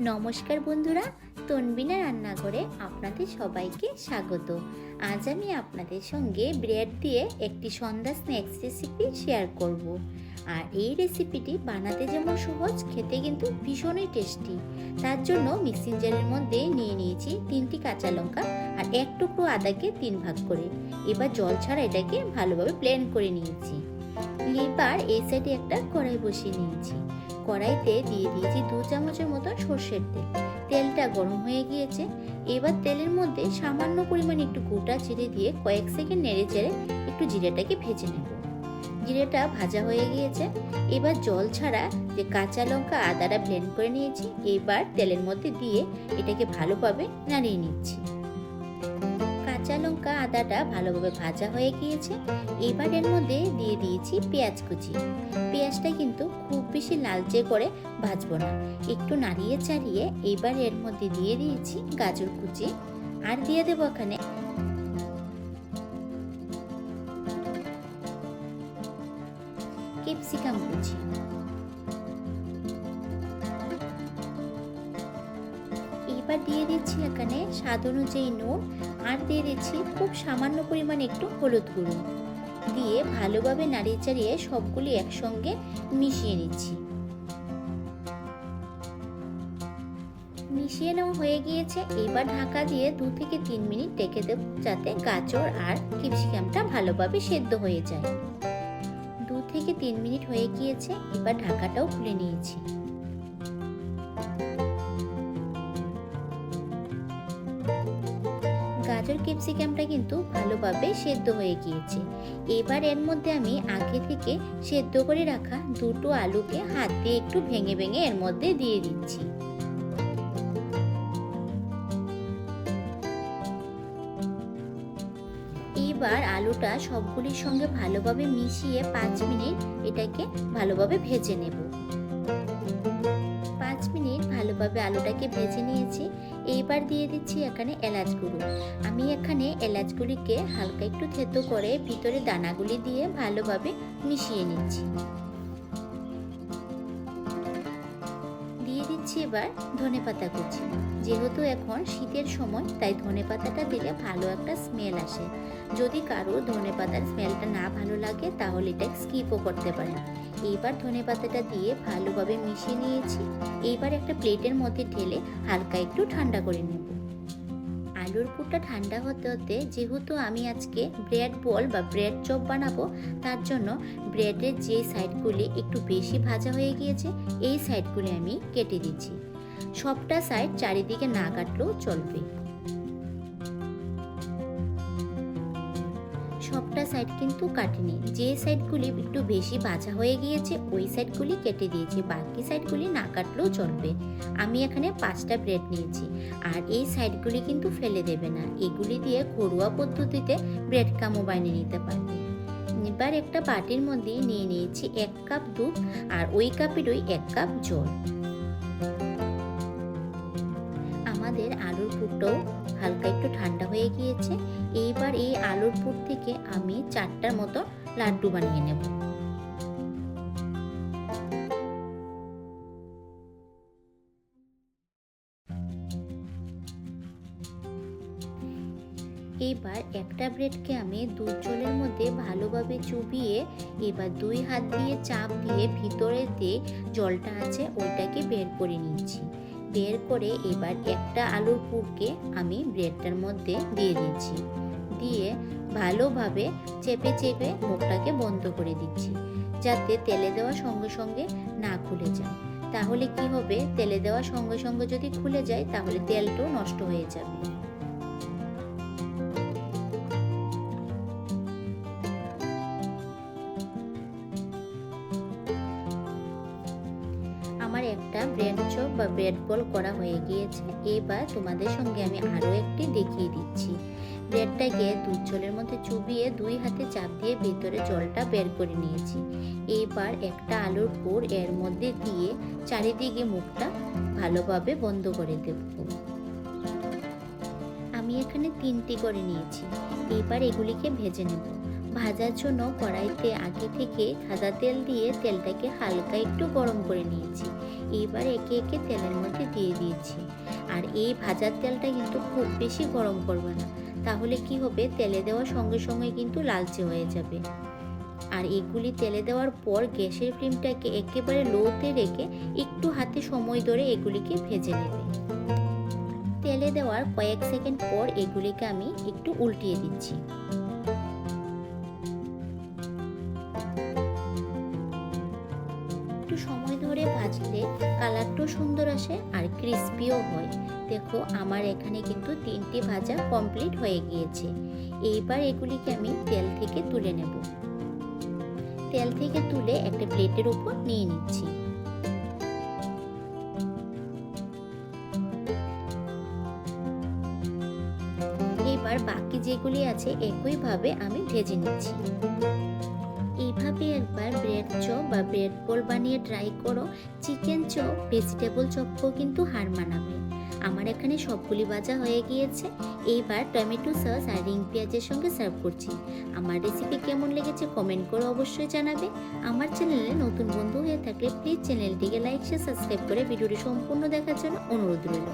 নমস্কার বন্ধুরা, তনবিনা রান্নাঘরে আপনাদের সবাইকে স্বাগত। আজ আমি আপনাদের সঙ্গে ব্রেড দিয়ে একটি সন্ধ্যা স্ন্যাক্স রেসিপি শেয়ার করব। আর এই রেসিপিটি বানাতে যেমন সহজ, খেতে কিন্তু ভীষণই টেস্টি। তার জন্য মিক্সিং জারের মধ্যে নিয়ে নিয়েছি তিনটি কাঁচা লঙ্কা আর এক টুকরো আদাকে তিন ভাগ করে। এবার জল ছাড়া এটাকে ভালোভাবে প্লেন করে নিয়েছি। এবার এই সাইডে একটা কড়াই বসিয়ে নিয়েছি। কড়াইতে দিয়ে দিয়েছি দু চামচের মতো সর্ষের তেল। তেলটা গরম হয়ে গিয়েছে। এবার তেলের মধ্যে সামান্য পরিমাণ একটু গোটা জিরে দিয়ে কয়েক সেকেন্ড নেড়ে চেড়ে একটু জিরেটাকে ভেজে নেব। জিরেটা ভাজা হয়ে গিয়েছে। এবার জল ছাড়া যে কাঁচা লঙ্কা আদাটা ব্লেন্ড করে নিয়েছি, এবার তেলের মধ্যে দিয়ে এটাকে ভালোভাবে নাড়িয়ে নিচ্ছি। কাঁচা লঙ্কা আদাটা ভালোভাবে ভাজা হয়ে গিয়েছে। এবার এর মধ্যে দিয়ে দিয়েছি পেঁয়াজ কুচি। পেঁয়াজটা কিন্তু খুব বেশি লালচে করে ভাজবো না। একটু নাড়িয়ে চাড়িয়ে এবার এর মধ্যে দিয়ে দিয়েছি গাজর কুচি। আর দিয়ে দেবো এখানে ক্যাপসিকাম কুচি। দিয়ে দিচ্ছি এখানে স্বাদ অনুযায়ী নুন আর দিয়ে দিচ্ছি খুব সামান্য পরিমাণ একটু হলুদ গুঁড়ো। দিয়ে ভালোভাবে নাড়িয়ে চাড়িয়ে সবগুলি একসঙ্গে মিশিয়ে নিচ্ছি। মিশিয়ে নেওয়া হয়ে গিয়েছে। এবার ঢাকা দিয়ে দু থেকে তিন মিনিট ডেকে দেব যাতে গাজর আর ক্যাপসিকামটা ভালোভাবে সেদ্ধ হয়ে যায়। দু থেকে তিন মিনিট হয়ে গিয়েছে। এবার ঢাকাটাও খুলে নিয়েছি। গাজর ক্যাপসিকামটা কিন্তু ভালোভাবে সেদ্ধ হয়ে গিয়েছে। এবার এর মধ্যে আমি আগে থেকে সেদ্ধ করে রাখা দুটো আলুকে হাত দিয়ে একটু ভেঙে ভেঙে এর মধ্যে দিয়ে দিচ্ছি। এবার আলুটা সবগুলির সঙ্গে ভালোভাবে মিশিয়ে পাঁচ মিনিট এটাকে ভালোভাবে ভেজে নেব। মিনিট ভালোভাবে আলুটাকে ভেজে নিয়েছি। এইবার দিয়ে দিচ্ছি এখানে এলাচ আমি এখানে এলাচগুলিকে হালকা একটু থেতো করে ভিতরে দানাগুলি দিয়ে ভালোভাবে মিশিয়ে নিচ্ছি। দিয়ে দিচ্ছি এবার ধনে পাতা কুচি। যেহেতু এখন শীতের সময়, তাই ধনে পাতাটা দিলে ভালো একটা স্মেল আসে। যদি কারও ধনে পাতার স্মেলটা না ভালো লাগে, তাহলে এটা স্কিপও করতে পারেন। এইবার ধনে পাতাটা দিয়ে ভালোভাবে মিশিয়ে নিয়েছি। এইবার একটা প্লেটের মধ্যে ঢেলে হালকা একটু ঠান্ডা করে নেব। আলুর পুরটা ঠান্ডা হতে হতে যেহেতু আমি আজকে ব্রেড বল বা ব্রেড চপ বানাবো, তার জন্য ব্রেডের যে সাইডগুলি একটু বেশি ভাজা হয়ে গিয়েছে, এই সাইডগুলি আমি কেটে দিচ্ছি। সবটা সাইড চারিদিকে না কাটলেও চলবে। সাইড কিন্তু কাটিনি। যে সাইডগুলি একটু বেশি ভাজা হয়ে গিয়েছে, ওই সাইডগুলি কেটে দিয়েছি। বাকি সাইডগুলি না কাটলেও চলবে। আমি এখানে পাঁচটা ব্রেড নিয়েছি। আর এই সাইডগুলি কিন্তু ফেলে দেবে না। এগুলি দিয়ে ঘরোয়া পদ্ধতিতে ব্রেড কামও বানিয়ে নিতে পারবে। এবার একটা বাটির মধ্যে নিয়ে নিয়েছি এক কাপ দুধ আর ওই কাপেরই এক কাপ জল। আমাদের আলুর পুরটাও হালকা একটু ঠান্ডা হয়ে গিয়েছে, এইবার এই আলুর পুর থেকে আমি চারটার মতো লাড্ডু বানিয়ে নেব। এবার একটা ব্রেডকে আমি দুধ জলের মধ্যে ভালোভাবে চুবিয়ে, এবার দুই হাত দিয়ে চাপ দিয়ে ভিতরে দিয়ে জলটা আছে ওইটাকে বের করে নিচ্ছি। বের করে এবার একটা আলুর পুরকে আমি ব্রেডটার মধ্যে দিয়ে দিচ্ছি। দিয়ে ভালোভাবে চেপে চেপে মুখটাকে বন্ধ করে দিচ্ছি, যাতে তেলে দেওয়ার সঙ্গে সঙ্গে না খুলে যায়। তাহলে কি হবে? তেলে দেওয়ার সঙ্গে সঙ্গে যদি খুলে যায়, তাহলে তেলটাও নষ্ট হয়ে যাবে। আমার একটা ব্রেড চপ বা ব্রেড বল করা হয়ে গিয়েছে। এবার তোমাদের সঙ্গে আমি আরও একটি দেখিয়ে দিচ্ছি। ব্রেডটাকে দুধ জলের মধ্যে চুবিয়ে দুই হাতে চাপ দিয়ে ভেতরে জলটা বের করে নিয়েছি। এবার একটা আলুর পুর এর মধ্যে দিয়ে চারিদিকে মুখটা ভালোভাবে বন্ধ করে দেব। আমি এখানে তিনটি করে নিয়েছি। এবার এগুলিকে ভেজে নেব। ভাজার জন্য কড়াইতে আগে থেকে সাদা তেল দিয়ে তেলটাকে হালকা একটু গরম করে নিয়েছি। এইবার একে একে তেলের মধ্যে দিয়ে দিয়েছি। আর এই ভাজার তেলটা কিন্তু খুব বেশি গরম করবে না। তাহলে কি হবে? তেলে দেওয়ার সঙ্গে সঙ্গে কিন্তু লালচে হয়ে যাবে। আর এগুলি তেলে দেওয়ার পর গ্যাসের ফ্লেমটাকে একেবারে লোতে রেখে একটু হাতে সময় ধরে এগুলিকে ভেজে নেবে। তেলে দেওয়ার কয়েক সেকেন্ড পর এগুলিকে আমি একটু উল্টিয়ে দিচ্ছি। ভাজলে কালারটাও সুন্দর আসে আর ক্রিস্পিও হয়। দেখো, আমার এখানে কিন্তু তিনটি ভাজা কমপ্লিট হয়ে গিয়েছে। এইবার এগুলিকে আমি তেল থেকে তুলে নেব। তেল থেকে তুলে একটা প্লেটের উপর নিয়ে নিচ্ছি। এবার বাকি যেগুলি আছে, একইভাবে আমি ভেজে নিচ্ছি। এইভাবে একবার ব্রেড চপ বা ব্রেড বল বানিয়ে ট্রাই করো চিকেন চপ ভেজিটেবল চপও কিন্তু হার মানাবে। আমার এখানে সবগুলি ভাজা হয়ে গিয়েছে। এইবার টমেটো সস আর রিং পেঁয়াজের সঙ্গে সার্ভ করছি। আমার রেসিপি কেমন লেগেছে কমেন্ট করে অবশ্যই জানাবে। আমার চ্যানেলে নতুন বন্ধু হয়ে থাকলে প্লিজ চ্যানেলটিকে লাইক শেয়ার সাবস্ক্রাইব করে ভিডিওটি সম্পূর্ণ দেখার জন্য অনুরোধ রইল।